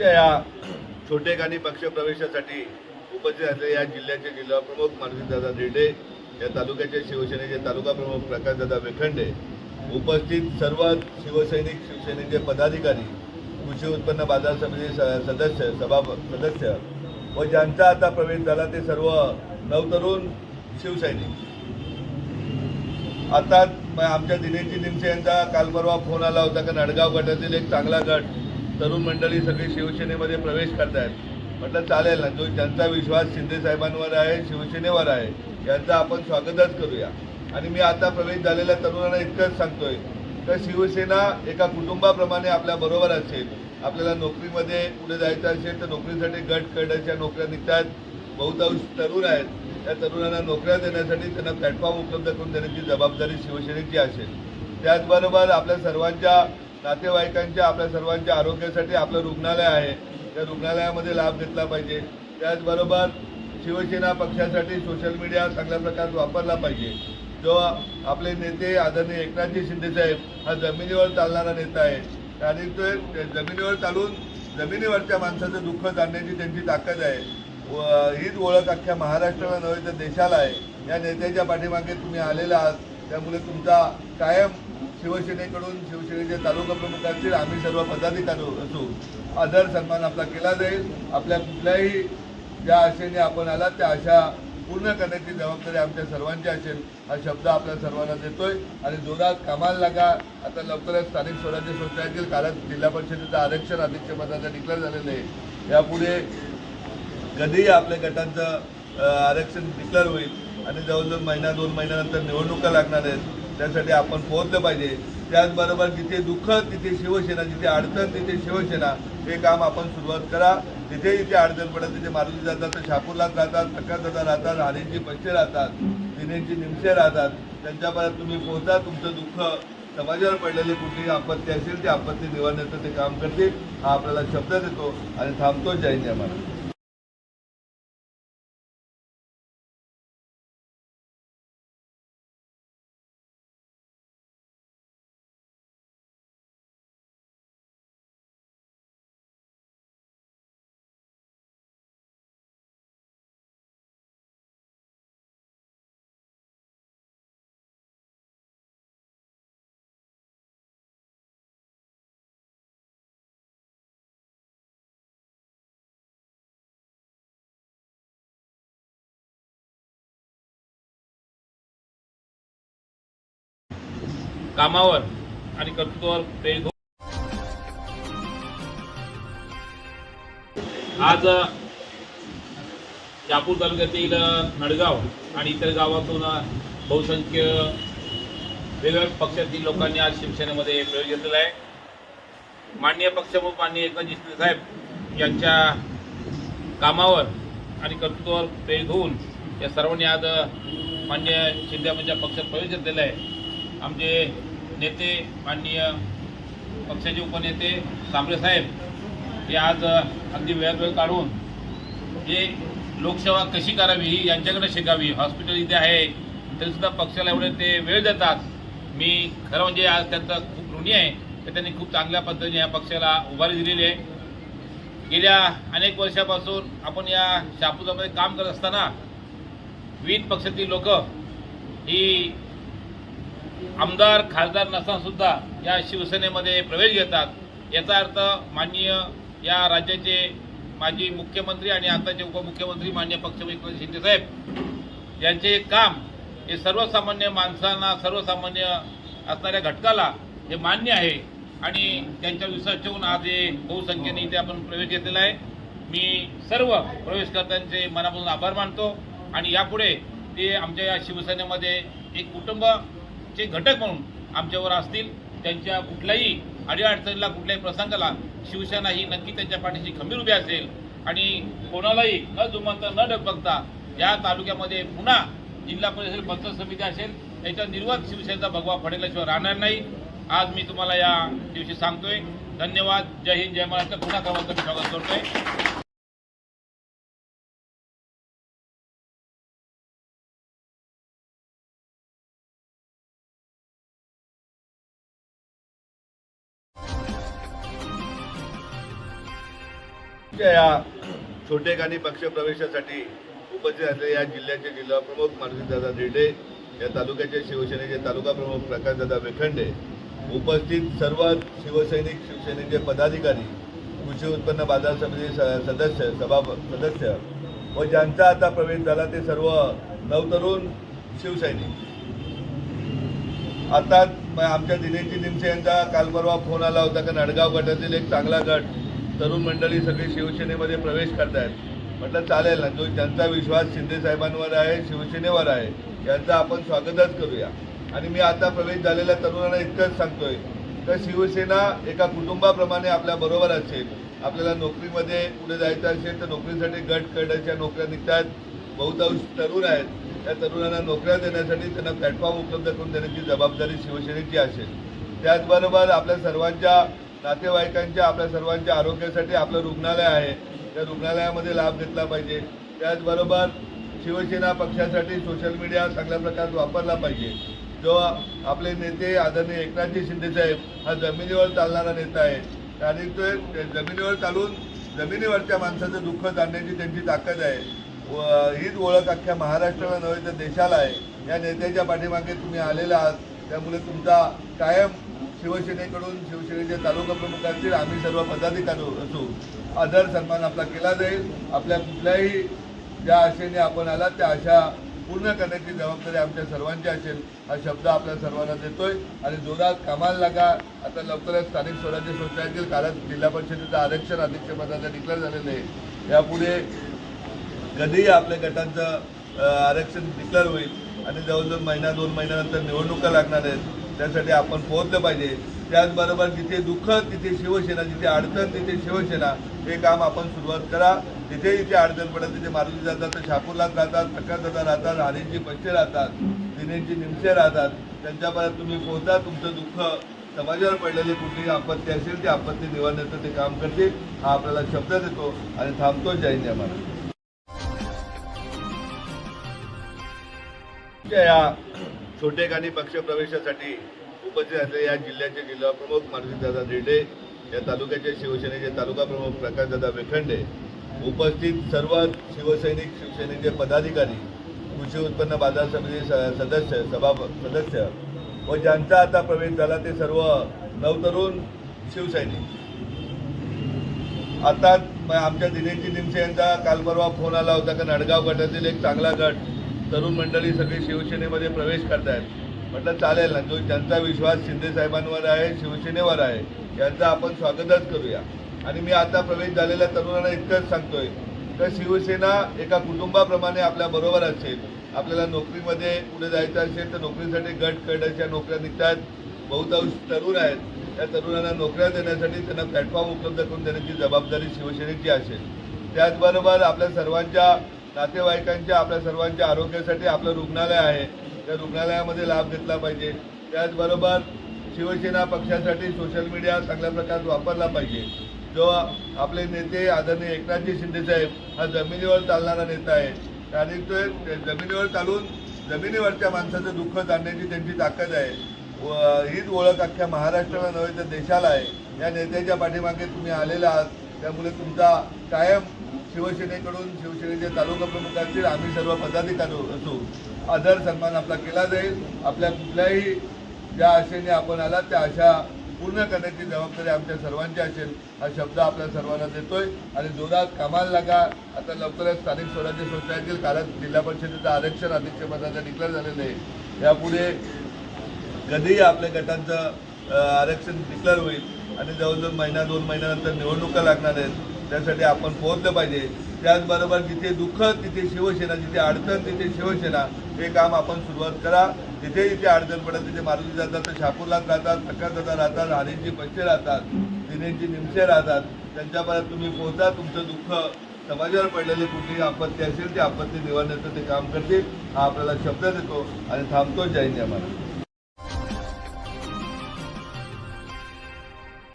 या छोटेखानी पक्षप्रवेशासाठी उपस्थित असलेले या जिल्ह्याचे जिल्हाप्रमुख मानसीदादा रेड्डे या तालुक्याचे शिवसेनेचे तालुका प्रमुख प्रकाशदादा वेखंडे उपस्थित सर्व शिवसैनिक शिवसेनेचे पदाधिकारी कृषी उत्पन्न बाजार समिती स- सदस्य सभा सदस्य व ज्यांचा आता प्रवेश झाला ते सर्व नवतरुण शिवसैनिक. आता म- आमच्या दिनेशजी निमसे यांचा काल परवा फोन आला होता की नडगाव गटातील एक चांगला गट तरुण मंडळी सगळी शिवसेनेमध्ये प्रवेश करतायत. म्हटलं चालेल ना जो ज्यांचा विश्वास शिंदे साहेबांवर आहे शिवसेनेवर आहे यांचं आपण स्वागतच करूया. आणि मी आता प्रवेश झालेल्या तरुणांना इतकंच सांगतोय तर शिवसेना एका कुटुंबाप्रमाणे आपल्या बरोबर असेल आपल्याला नोकरीमध्ये पुढे जायचं असेल तर नोकरीसाठी गट करण्याच्या नोकऱ्या निघतात. बहुतांश तरुण आहेत त्या तरुणांना नोकऱ्या देण्यासाठी त्यांना प्लॅटफॉर्म उपलब्ध करून देण्याची जबाबदारी शिवसेनेची असेल. त्याचबरोबर आपल्या सर्वांच्या नातेवाईकांच्या आपल्या सर्वांच्या आरोग्यासाठी आपलं रुग्णालय आहे. त्या रुग्णालयामध्ये लाभ घेतला पाहिजे. त्याचबरोबर शिवसेना पक्षासाठी सोशल मीडिया चांगल्या प्रकारे वापरला पाहिजे. जो आपले नेते आदरणीय एकनाथजी शिंदेसाहेब हा जमिनीवर चालणारा नेता आहे. आणि तो जमिनीवर चालून जमिनीवरच्या माणसाचं दुःख जाणण्याची त्यांची ताकद आहे. व हीच ओळख अख्ख्या महाराष्ट्राला नव्हे तर देशाला आहे. या नेत्याच्या पाठीमागे तुम्ही आलेला आहात. त्यामुळे तुमचा कायम शिवसेनेकडून शिवसेनेचे तालुका प्रमुख असतील आम्ही सर्व पदाधिकारी असू आदर सन्मान आपला केला जाईल. आपल्या कुठल्याही ज्या आशेने आपण आलात त्या आशा पूर्ण करण्याची जबाबदारी आमच्या सर्वांची असेल हा शब्द आपल्या सर्वांना देतोय. आणि जोरात कामाला लागा. आता लवकरच स्थानिक स्वराज्य संस्था येतील कारण जिल्हा परिषदेचं आरक्षण अध्यक्षपदाचं डिक्लेअर झालेलं आहे. यापुढे कधीही आपल्या गटांचं आरक्षण डिक्लेअर होईल. आणि जवळजवळ महिना दोन महिन्यानंतर निवडणुका लागणार आहेत. त्यासाठी आपण पोहोचलं पाहिजे. त्याचबरोबर जिथे दुःख तिथे शिवसेना जिथे अडचण तिथे शिवसेना हे काम आपण सुरुवात करा. जिथे जिथे अडचण पडत तिथे मारुती जातात तर शापूरलाच राहतात प्रकाशदादा राहतात हारेंची पक्षे राहतात दिनेंची निमसे राहतात. त्यांच्यापर्यंत तुम्ही पोहोचा तुमचं दुःख समाजावर पडलेली कुठलीही आपत्ती असेल ती आपत्ती निवारण्याचं ते काम करतील. हा आपल्याला शब्द देतो आणि थांबतो. जय जय महाराज कामावर आणि कर्तृत्वावर प्रेरित होऊन आज शहापूर तालुक्यातील नडगाव आणि इतर गावातून बहुसंख्य वेगवेगळ्या पक्षातील लोकांनी आज शिवसेनेमध्ये प्रवेश घेतलेला आहे. माननीय पक्षप्रमुख माननीय एकनाथ शिंदे साहेब यांच्या कामावर आणि कर्तृत्वावर प्रेरित होऊन या सर्वांनी आज अ, मान्य शिंदेच्या पक्षात प्रवेश घेतलेला आहे. आमचे नेते माननीय पक्षाचे उपनेते साहेब हे आज अगदी वेळात वेळ काढून हे लोकसेवा कशी करावी ही यांच्याकडे शिकावी. हॉस्पिटल इथे आहे तरीसुद्धा पक्षाला एवढे ते वेळ देतात. मी खरं म्हणजे आज त्यांचा खूप ऋणी आहे तर त्यांनी खूप चांगल्या पद्धतीने या पक्षाला उभारी दिलेली आहे. गेल्या अनेक वर्षापासून आपण या शापूजामध्ये काम करत असताना विविध पक्षातील लोक ही आमदार खासदार नसताना सुद्धा या शिवसेनेमध्ये प्रवेश घेतात. याचा अर्थ माननीय या राज्याचे माजी मुख्यमंत्री आणि आताचे उपमुख्यमंत्री मान्य पक्षमुख्यमंत्री एकनाथ शिंदे साहेब यांचे काम हे सर्वसामान्य माणसांना सर्वसामान्य असणाऱ्या घटकाला हे मान्य आहे आणि त्यांच्या विश्वास ठेवून आज हे बहुसंख्येने इथे आपण प्रवेश घेतलेला आहे. मी सर्व प्रवेशकर्त्यांचे मनापासून आभार मानतो आणि यापुढे ते आमच्या या शिवसेनेमध्ये एक कुटुंब चे घटक म्हणून आमच्यावर असतील त्यांच्या कुठल्याही अडीअडचणीला कुठल्याही प्रसंगाला शिवसेना ही नक्की त्यांच्या पाठीशी खंबीर उभी असेल. आणि कोणालाही न जुमानता न डगबगता या तालुक्यामध्ये पुन्हा जिल्हा परिषद पंचायत समिती असेल याच्या निर्वात शिवसेनेचा भगवा फडेल्याशिवाय राहणार नाही. आज मी तुम्हाला या दिवशी सांगतोय. धन्यवाद. जय हिंद. जय महाराष्ट्र. पुन्हा क्रमांक स्वागत करतोय. या छोटेखानी पक्ष प्रवेशासाठी उपस्थित असलेले या जिल्ह्याचे जिल्हा प्रमुख मारुतीदादा रेड्डे या तालुक्याचे शिवसेनेचे तालुका प्रमुख प्रकाशदादा वेखंडे उपस्थित सर्व शिवसैनिक शिवसेनेचे पदाधिकारी कृषी उत्पन्न बाजार समिती स- सदस्य सभा सदस्य व ज्यांचा आता प्रवेश झाला ते सर्व नवतरुण शिवसैनिक. आता म- आमच्या दिनेशजी निमसे यांचा काल परवा फोन आला होता की नडगाव गटातील एक चांगला गट तरुण मंडळी सगळी शिवसेनेमध्ये प्रवेश करतायत. म्हटलं चालेल ना जो त्यांचा विश्वास शिंदेसाहेबांवर आहे शिवसेनेवर आहे यांचं आपण स्वागतच करूया. आणि मी आता प्रवेश झालेल्या तरुणांना इतकंच सांगतोय तर शिवसेना एका कुटुंबाप्रमाणे आपल्या बरोबर असेल आपल्याला नोकरीमध्ये पुढे जायचं असेल तर नोकरीसाठी गट करण्याच्या नोकऱ्या निघतात. बहुतांश तरुण आहेत त्या तरुणांना नोकऱ्या देण्यासाठी त्यांना प्लॅटफॉर्म उपलब्ध करून देण्याची जबाबदारी शिवसेनेची असेल. त्याचबरोबर आपल्या सर्वांच्या नातेवाईकांच्या आपल्या सर्वांच्या आरोग्यासाठी आपलं रुग्णालय आहे. त्या रुग्णालयामध्ये लाभ घेतला पाहिजे. त्याचबरोबर शिवसेना पक्षासाठी सोशल मीडिया चांगल्या प्रकारात वापरला पाहिजे. जो आपले नेते आदरणीय एकनाथजी शिंदेसाहेब हा जमिनीवर चालणारा नेता आहे. आणि तो जमिनीवर चालून जमिनीवरच्या माणसाचं दुःख जाणण्याची त्यांची ताकद आहे. व हीच ओळख अख्ख्या महाराष्ट्राला नव्हे तर देशाला आहे. या नेत्याच्या पाठीमागे तुम्ही आलेला आहात. त्यामुळे तुमचा कायम शिवसेनेकडून शिवसेनेच्या तालुका प्रमुख असतील आम्ही सर्व पदाधिकारी असू आदर सन्मान आपला केला जाईल. आपल्या कुठल्याही ज्या आशेने आपण आलात त्या आशा पूर्ण करण्याची जबाबदारी आमच्या सर्वांची असेल हा शब्द आपल्या सर्वांना देतोय. आणि जोरात कामाला लागा. आता लवकरच स्थानिक स्वराज्य संस्थांतील कारण जिल्हा परिषदेचं आरक्षण अध्यक्षपदाचं डिक्लेअर झालेलं आहे. यापुढे कधीही आपल्या गटांचं आरक्षण डिक्लेअर होईल. आणि जवळजवळ महिना दोन महिन्यानंतर निवडणुका लागणार आहेत. त्यासाठी आपण पोहोचलं पाहिजे. त्याचबरोबर जिथे दुःख तिथे शिवसेना जिथे अडचण तिथे शिवसेना हे काम आपण सुरुवात करा. जिथे जिथे अडचण पडत तिथे मारुती जातात तर शापूरलाच राहतात प्रकाशदादा राहतात हरीजी पक्षे राहतात दिनेशजी निमसे राहतात. त्यांच्यापर्यंत तुम्ही पोहोचा तुमचं दुःख समाजावर पडलेली कुठलीही आपत्ती असेल ती आपत्ती निवारण्याचं ते काम करतील. हा आपल्याला शब्द देतो आणि थांबतो. जय जय महाराज या छोटेखानी पक्ष प्रवेशासाठी उपस्थित असलेले या जिल्ह्याचे जिल्हा प्रमुख मारुतीदादा रेड्डे या तालुक्याचे शिवसेनेचे तालुका प्रमुख प्रकाशदादा वेखंडे उपस्थित सर्व शिवसैनिक शिवसेनेचे पदाधिकारी कृषी उत्पन्न बाजार समिती स- सदस्य सभा सदस्य व ज्यांचा आता प्रवेश झाला ते सर्व नवतरुण शिवसैनिक. आता म- आमच्या दिनेशजी निमसे यांचा काल परवा फोन आला होता की नडगाव गटातील एक चांगला गट तरुण मंडळी सगळी शिवसेनेमध्ये प्रवेश करतायत. म्हटलं चालेल ना जो ज्यांचा विश्वास शिंदे साहेबांवर आहे शिवसेनेवर आहे यांचं आपण स्वागतच करूया. आणि मी आता प्रवेश झालेल्या तरुणांना इतकंच सांगतोय तर शिवसेना एका कुटुंबाप्रमाणे आपल्या बरोबर असेल आपल्याला नोकरीमध्ये पुढे जायचं असेल तर नोकरीसाठी गट कडाच्या नोकऱ्या निघतात. बहुतांश तरुण आहेत त्या तरुणांना नोकऱ्या देण्यासाठी त्यांना प्लॅटफॉर्म उपलब्ध करून देण्याची जबाबदारी शिवसेनेची असेल. त्याचबरोबर आपल्या सर्वांच्या नातेवाईकांच्या आपल्या सर्वांच्या आरोग्यासाठी आपलं रुग्णालय आहे. त्या रुग्णालयामध्ये लाभ घेतला पाहिजे. त्याचबरोबर शिवसेना पक्षासाठी सोशल मीडिया चांगल्या प्रकारे वापरला पाहिजे. जो आपले नेते आदरणीय एकनाथजी शिंदेसाहेब हा जमिनीवर चालणारा नेता आहे. आणि तो जमिनीवर चालून जमिनीवरच्या माणसाचं दुःख जाणण्याची त्यांची ताकद आहे. व हीच ओळख अख्ख्या महाराष्ट्राला नव्हे तर देशाला आहे. या नेत्याच्या पाठीमागे तुम्ही आलेला आहात. त्यामुळे तुमचा कायम शिवसेनेकडून शिवसेनेचे तालुका प्रमुख असतील आम्ही सर्व पदाधिकारी असू आदर सन्मान आपला केला जाईल. आपल्या कुठल्याही ज्या आशेने आपण आलात त्या आशा पूर्ण करण्याची जबाबदारी आमच्या सर्वांची असेल हा शब्द आपल्या सर्वांना देतोय. आणि जोरात कामाला लागा. आता लवकरच स्थानिक स्वराज्य संस्थांतील कारण जिल्हा परिषदेचं आरक्षण अध्यक्षपदाचं डिक्लेअर झालेलं आहे. यापुढे कधीही आपल्या गटांचं आरक्षण डिक्लेअर होईल. आणि जवळजवळ महिना दोन महिन्यानंतर निवडणुका लागणार आहेत. त्यासाठी आपण पोहोचलं पाहिजे. त्याचबरोबर जिथे दुःख तिथे शिवसेना जिथे अडचण तिथे शिवसेना हे काम आपण सुरुवात करा. जिथे जिथे अडचण पडत तिथे मारुती जातात तर शापूरलाच राहतात प्रकाशदादा राहतात हरीजी पक्षे राहतात दिनेशजी निमसे राहतात. त्यांच्यापर्यंत तुम्ही पोहोचा तुमचं दुःख समाजावर पडलेली कुठलीही आपत्ती असेल ती आपत्ती निवारण्याचं ते काम करतील. हा आपल्याला शब्द देतो आणि थांबतो. जैन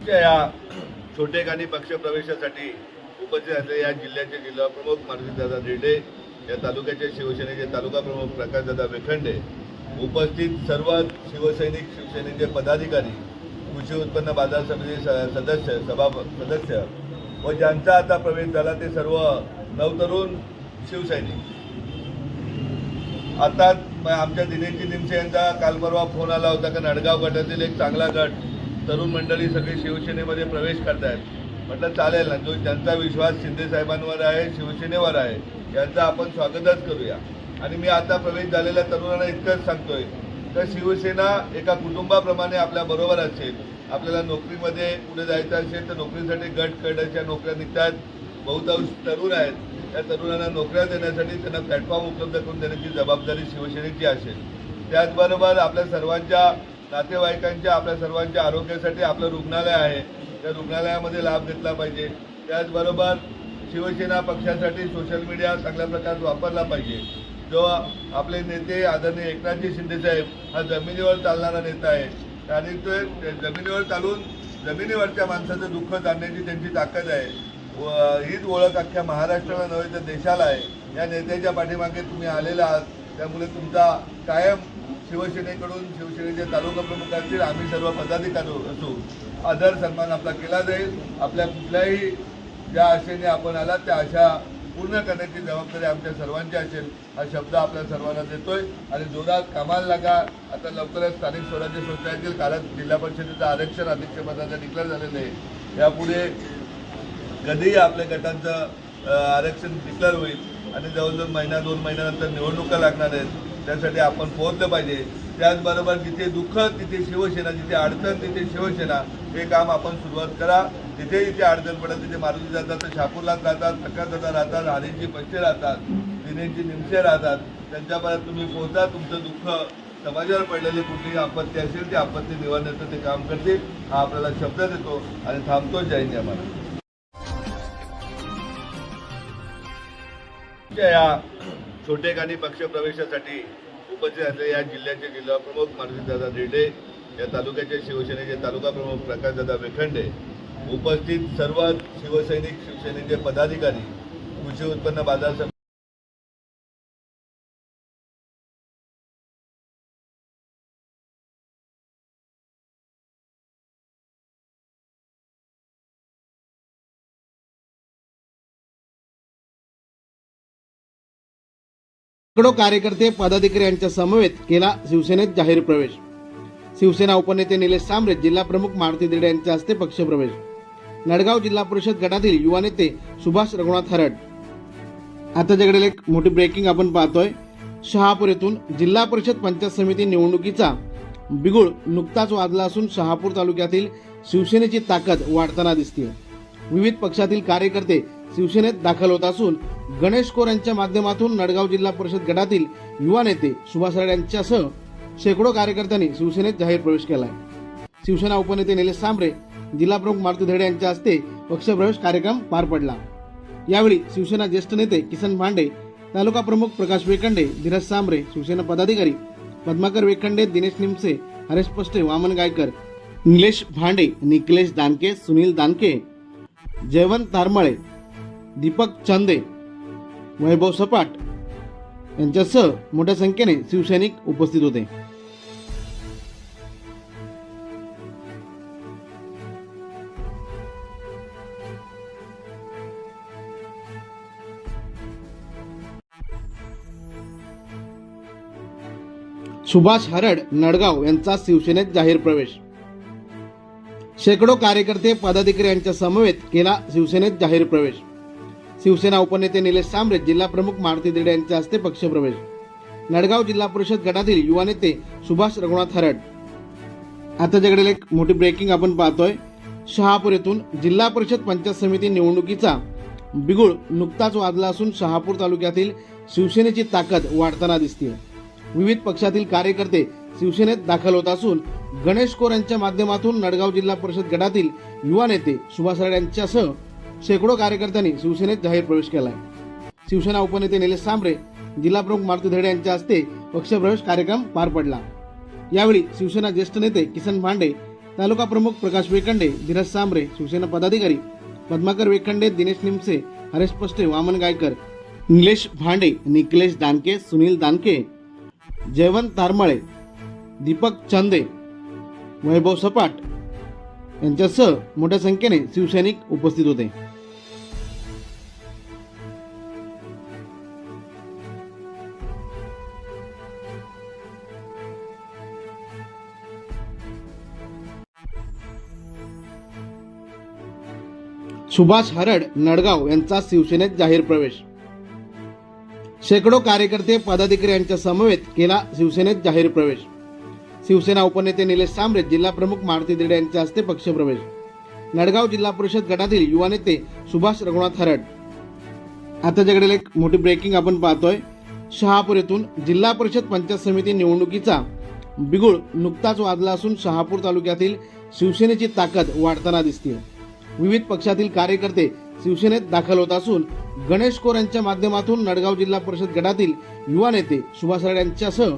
जय या. छोटेखानी पक्ष प्रवेशासाठी उपस्थित असलेले या जिल्ह्याचे जिल्हा प्रमुख मारुतीदादा रेड्डे या तालुक्याचे शिवसेनेचे तालुका प्रमुख प्रकाशदादा वेखंडे उपस्थित सर्व शिवसैनिक शिवसेनेचे पदाधिकारी कृषी उत्पन्न बाजार समिती स- सदस्य सभा सदस्य व ज्यांचा आता प्रवेश झाला ते सर्व नवतरुण शिवसैनिक. आता म- आमच्या दिनेशजी निमसे यांचा काल परवा फोन आला होता की नडगाव गटातील एक चांगला गट तरुण मंडळी सगळी शिवसेनेमध्ये प्रवेश करतायत. म्हटलं चालेल ना जो ज्यांचा विश्वास शिंदे साहेबांवर आहे शिवसेनेवर आहे यांचं आपण स्वागतच करूया. आणि मी आता प्रवेश झालेल्या तरुणांना इतकंच सांगतोय तर शिवसेना एका कुटुंबाप्रमाणे आपल्या बरोबर असेल आपल्याला नोकरीमध्ये पुढे जायचं असेल तर नोकरीसाठी गट कडाच्या नोकऱ्या निघतात. बहुतांश तरुण आहेत त्या तरुणांना नोकऱ्या देण्यासाठी त्यांना प्लॅटफॉर्म उपलब्ध करून देण्याची जबाबदारी शिवसेनेची असेल. त्याचबरोबर आपल्या सर्वांच्या नातेवाईकांच्या आपल्या सर्वांच्या आरोग्यासाठी आपलं रुग्णालय आहे. त्या रुग्णालयामध्ये लाभ घेतला पाहिजे. त्याचबरोबर शिवसेना पक्षासाठी सोशल मीडिया चांगल्या प्रकारे वापरला पाहिजे. जो आपले नेते आदरणीय एकनाथजी शिंदेसाहेब हा जमिनीवर चालणारा नेता आहे. आणि तो जमिनीवर चालून जमिनीवरच्या माणसाचं दुःख जाणण्याची त्यांची ताकद आहे. व हीच ओळख अख्ख्या महाराष्ट्राला नव्हे तर देशाला आहे. या नेत्याच्या पाठीमागे तुम्ही आलेला आहात. त्यामुळे तुमचा कायम शिवसेनेकडून शिवसेनेचे तालुका प्रमुख असतील आम्ही सर्व पदाधिकारी असू. आदर सन्मान आपला केला जाईल. आपल्या कुठल्याही ज्या आशेने आपण आलात त्या आशा पूर्ण करण्याची जबाबदारी आमच्या सर्वांची असेल हा शब्द आपल्या सर्वांना देतोय. आणि जोरात कामाला लागा. आता लवकरच स्थानिक स्वराज्य संस्थांतील कारण जिल्हा परिषदेचं आरक्षण अध्यक्षपदाचं डिक्लेअर झालेलं आहे. यापुढे कधीही आपल्या गटांचं आरक्षण डिक्लेअर होईल. आणि जवळजवळ महिना दोन महिन्यानंतर निवडणुका लागणार आहेत. त्यासाठी आपण पोहोचलं पाहिजे. त्याचबरोबर जिथे दुःख तिथे शिवसेना जिथे अडचण तिथे शिवसेना हे काम आपण सुरुवात करा. जिथे जिथे अडचण पडत तिथे मारुती जातात तर शापूरलाच राहतात सकाळ राहतात हरीची पक्षे राहतात दिनेशजी निमसे राहतात. त्यांच्यापर्यंत तुम्ही पोहोचा तुमचं दुःख समाजावर पडलेली कुठलीही आपत्ती असेल ती आपत्ती निवारण्याचं ते काम करते हा आपल्याला शब्द देतो आणि थांबतो. जैन आम्हाला या छोटेखानी पक्ष प्रवेशासाठी उपस्थित असलेले या जिल्ह्याचे जिल्हा प्रमुख मारुतीदादा रेड्डे या तालुक्याचे शिवसेनेचे तालुका प्रमुख प्रकाशदादा वेखंडे उपस्थित सर्व शिवसैनिक शिवसेनेचे पदाधिकारी कृषी उत्पन्न बाजार समिती शेकडो कार्यकर्ते पदाधिकारी यांच्या समवेत केला शिवसेनेत जाहीर प्रवेश. शिवसेना उपनेते निलेश सांबरे जिल्हा प्रमुख मारुती दिडे यांच्या हस्ते पक्षप्रवेश. नडगाव जिल्हा परिषद गटातील युवा नेते सुभाष रघुनाथ हरड. आता जगडेल एक मोठी ब्रेकिंग आपण पाहतोय शहापूर येथून जिल्हा परिषद पंचायत समिती निवडणुकीचा बिगुळ नुकताच वाजला असून शहापूर तालुक्यातील शिवसेनेची ताकद वाढताना दिसते विविध पक्षातील कार्यकर्ते शिवसेनेत दाखल होत असून गणेश कोर यांच्या माध्यमातून नडगाव जिल्हा परिषद गटातील युवा नेते सुभाष राड यांच्यासह शेकडो कार्यकर्त्यांनी शिवसेनेत जाहीर प्रवेश केलाय. शिवसेना उपनेते निलेश सांबरे जिल्हा प्रमुख मारुती धेडे यांच्या हस्ते पक्षप्रवेश कार्यक्रम पार पडला. यावेळी शिवसेना ज्येष्ठ नेते किसन भांडे तालुका प्रमुख प्रकाश वेखंडे धीरज सांबरे शिवसेना पदाधिकारी पद्माकर वेखंडे दिनेश निमसे हरेश पष्टे वामन गायकर निलेश भांडे निखिलेश दानके सुनील दानके जयवंत तारमळे दीपक चंदे वैभव सपाट यांच्यासह मोठ्या संख्येने शिवसैनिक उपस्थित होते. सुभाष हरड नडगाव यांचा शिवसेनेत जाहीर प्रवेश. शेकडो कार्यकर्ते पदाधिकारी यांच्या समवेत केला शिवसेनेत जाहीर प्रवेश. शिवसेना उपनेते निलेश सांबरे जिल्हा प्रमुख मारुती दिडे यांच्या हस्ते पक्षप्रवेश. नडगाव जिल्हा परिषद गटातील युवा नेते सुभाष रघुनाथ हरड. आता जगडेल एक मोठी ब्रेकिंग आपण पाहतोय. शहापूर येथून जिल्हा परिषद पंचायत समिती निवडणुकीचा बिगुळ नुकताच वाजला असून शहापूर तालुक्यातील शिवसेनेची ताकद वाढताना दिसते विविध पक्षातील कार्यकर्ते शिवसेनेत दाखल होत असून गणेश कोर यांच्या माध्यमातून नडगाव जिल्हा परिषद गटातील युवा नेते सुभाष राड यांच्यासह शेकडो कार्यकर्त्यांनी शिवसेनेत जाहीर प्रवेश केलाय. शिवसेना उपनेते निलेश सांबरे जिल्हा प्रमुख मारुती धडे यांच्या हस्ते पक्षप्रवेश कार्यक्रम पार पडला. यावेळी शिवसेना ज्येष्ठ नेते किसन भांडे तालुका प्रमुख प्रकाश वेखंडे धीरज सांबरे शिवसेना पदाधिकारी पद्माकर वेखंडे दिनेश निमसे हरेश पष्टे वामन गायकर निलेश भांडे निकलेश दानके सुनील दानके जयवंत तारमाळे दीपक चंदे वैभव सपाट यांच्यासह मोठ्या संख्येने शिवसैनिक उपस्थित होते. सुभाष हरड नडगाव यांचा शिवसेनेत जाहीर प्रवेश. शेकडो कार्यकर्ते पदाधिकारी यांच्या समवेत केला शिवसेनेत जाहीर प्रवेश. शिवसेना उपनेते निलेश सांबरे जिल्हा प्रमुख मारुती दिडे यांच्या हस्ते पक्षप्रवेश. नडगाव जिल्हा परिषद गटातील युवा नेते सुभाष रघुनाथ हरड. आताच्याकडे एक मोठी ब्रेकिंग आपण पाहतोय. शहापूर येथून जिल्हा परिषद पंचायत समिती निवडणुकीचा बिगुळ नुकताच वाजला असून शहापूर तालुक्यातील शिवसेनेची ताकद वाढताना दिसते विविध पक्षातील कार्यकर्ते शिवसेनेत दाखल होत असून गणेश कोर यांच्या माध्यमातून नडगाव जिल्हा परिषद गटातील युवा नेते सुभाष राड यांच्यासह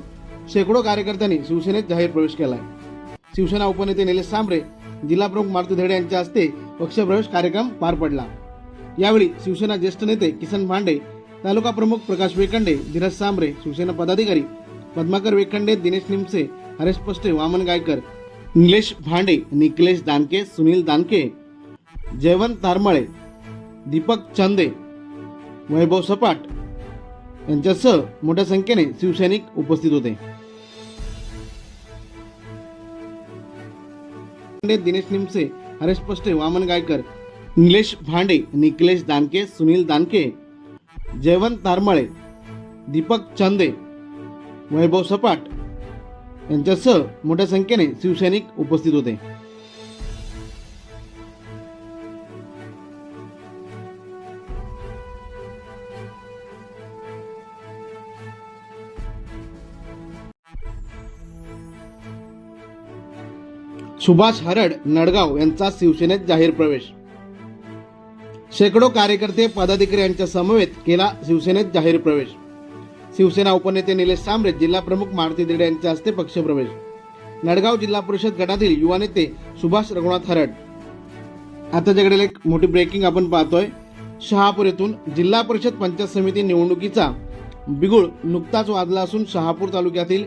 शेकडो कार्यकर्त्यांनी शिवसेनेत जाहीर प्रवेश केला आहे शिवसेना उपनेते निलेश सांबरे जिल्हा प्रमुख मारुती धेडे यांच्या हस्ते पक्षप्रवेश कार्यक्रम पार पडला. यावेळी शिवसेना ज्येष्ठ नेते किसन भांडे तालुका प्रमुख प्रकाश वेखंडे धीरज सांबरे शिवसेना पदाधिकारी पद्माकर वेखंडे दिनेश निमसे हरेश पष्टे वामन गायकर निलेश भांडे निकलेश दानके सुनील दानके जयवंत तारमळे दीपक चांदे वैभव सपाट यांच्यासह मोठ्या संख्येने शिवसैनिक उपस्थित होते. दिनेश निमसे हरेश पष्टे वामन गायकर निलेश भांडे निकलेश दानके सुनील दानके जयवंत तारमळे दीपक चांदे वैभव सपाट यांच्यासह मोठ्या संख्येने शिवसैनिक उपस्थित होते. सुभाष हरड नडगाव यांचा शिवसेनेत जाहीर प्रवेश. शेकडो कार्यकर्ते पदाधिकारी यांच्या समवेत केला शिवसेनेत जाहीर प्रवेश. शिवसेना उपनेते निलेश सांबरे जिल्हा प्रमुख मारुती दिडे यांच्या हस्ते पक्षप्रवेश. नडगाव जिल्हा परिषद गटातील युवा नेते सुभाष रघुनाथ हरड. आताच्याकडे एक मोठी ब्रेकिंग आपण पाहतोय. शहापूर येथून जिल्हा परिषद पंचायत समिती निवडणुकीचा बिगुळ नुकताच वाजला असून शहापूर तालुक्यातील